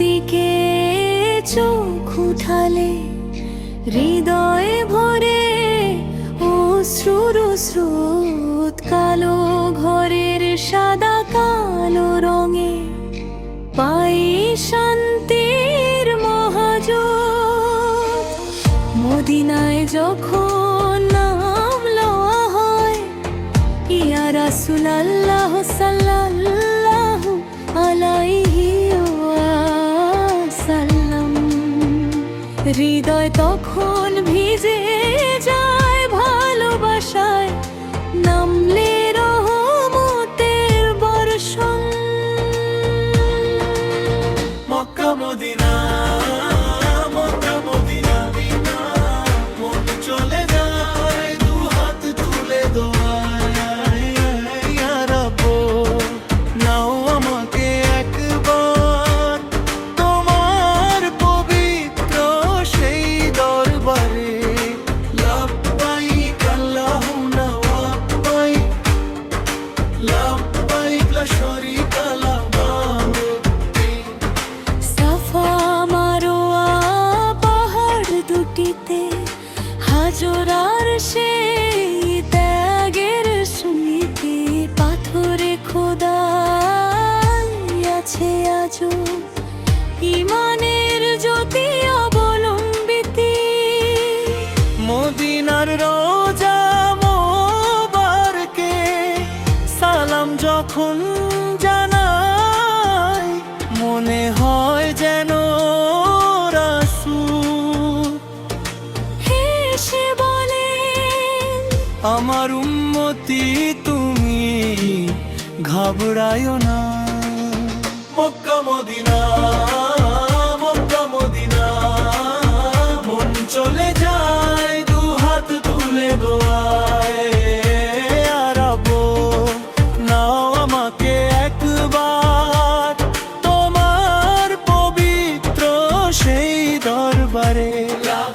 দিকে চোখ উঠালে, হৃদয়ে ভরে অশ্রুর স্রোত কালো ঘরের সাদা কালো রঙে পাই শান্তির মহাজ মদিনায় যখন নাম লওয়া হয়, ইয়া রাসুলাল্লাহ সাল্লাহ আলাই হৃদয় তখন ভিজে মাটিতে হাজরার সেই আমার উন্মতি তুমি ঘাবড়ায়ো না। মক্কা মদিনা মক্কা মদিনা মন চলে যায় দু হাত তুলে দোয়ায়। আরাবো নাও আমাকে একবার তোমার পবিত্র সেই দরবারে। লাভ